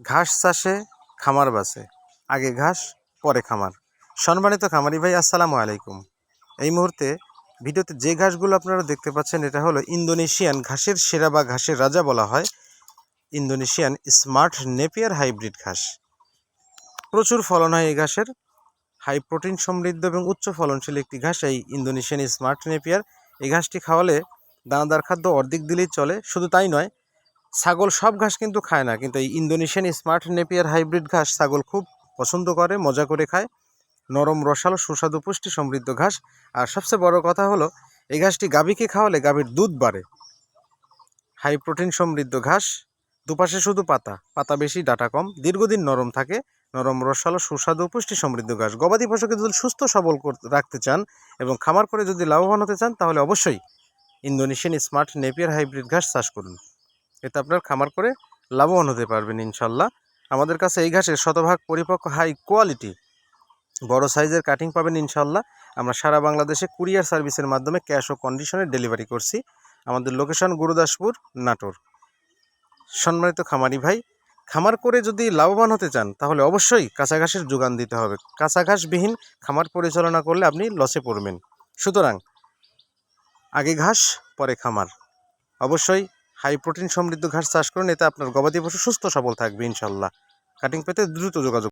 ঘাস চাষে, খামার বাসে আগে ঘাস, পরে খামার। সম্মানিত খামারি ভাই, আসসালামু আলাইকুম। এই মুহূর্তে ভিডিওতে যে ঘাসগুলো আপনারা দেখতে পাচ্ছেন, এটা হলো ইন্দোনেশিয়ান ঘাসের সেরা বা ঘাসের রাজা বলা হয়। ইন্দোনেশিয়ান স্মার্ট নেপিয়ার হাইব্রিড ঘাস। প্রচুর ফলন হয় এই ঘাসের। হাই প্রোটিন সমৃদ্ধ এবং উচ্চ ফলনশীল একটি ঘাস এই ইন্দোনেশিয়ান স্মার্ট নেপিয়ার। এই ঘাসটি খাওয়ালে দানাদার খাদ্য অর্ধেক দিলেই চলে। শুধু তাই নয় ছাগল সব ঘাস কিন্তু খায় না, কিন্তু এই ইন্দোনেশিয়ান স্মার্ট নেপিয়ার হাইব্রিড ঘাস ছাগল খুব পছন্দ করে, মজা করে খায়। নরম, রসালো, সুস্বাদু পুষ্টি সমৃদ্ধ ঘাস। আর সবচেয়ে বড় কথা হলো, এই ঘাসটি গাভীকে খাওয়ালে গাভীর দুধ বাড়ে। হাই প্রোটিন সমৃদ্ধ ঘাস, দুপাশে শুধু পাতা পাতা বেশি, ডাটা কম, দীর্ঘদিন নরম থাকে। নরম, রসালো, সুস্বাদু পুষ্টি সমৃদ্ধ ঘাস। গবাদি পশুকে যদি সুস্থ, সবল রাখতে চান এবং খামার করে যদি লাভবান হতে চান, তাহলে অবশ্যই ইন্দোনেশিয়ান স্মার্ট নেপিয়ার হাইব্রিড ঘাস চাষ করুন। এতে আপনার খামার করে লাভবান হতে পারবেন ইনশাল্লাহ। আমাদের কাছে এই ঘাসের শতভাগ পরিপক্ক হাই কোয়ালিটি বড় সাইজের কাটিং পাবেন ইনশাল্লাহ। আমরা সারা বাংলাদেশে কুরিয়ার সার্ভিসের মাধ্যমে ক্যাশ ও কন্ডিশনে ডেলিভারি করছি। আমাদের লোকেশন গুরুদাসপুর, নাটোর। সম্মানিত খামারি ভাই, খামার করে যদি লাভবান হতে চান, তাহলে অবশ্যই কাঁচা ঘাসের যোগান দিতে হবে। কাঁচা ঘাসবিহীন খামার পরিচালনা করলে আপনি লসে পড়বেন। সুতরাং, আগে ঘাস, পরে খামার। অবশ্যই হাই প্রোটিন সমৃদ্ধ ঘাস চাষ করুন এতে আপনার গবাদি পশু সুস্থ সবল থাকবে, ইনশাল্লাহ। কাটিং পেতে দ্রুত যোগাযোগ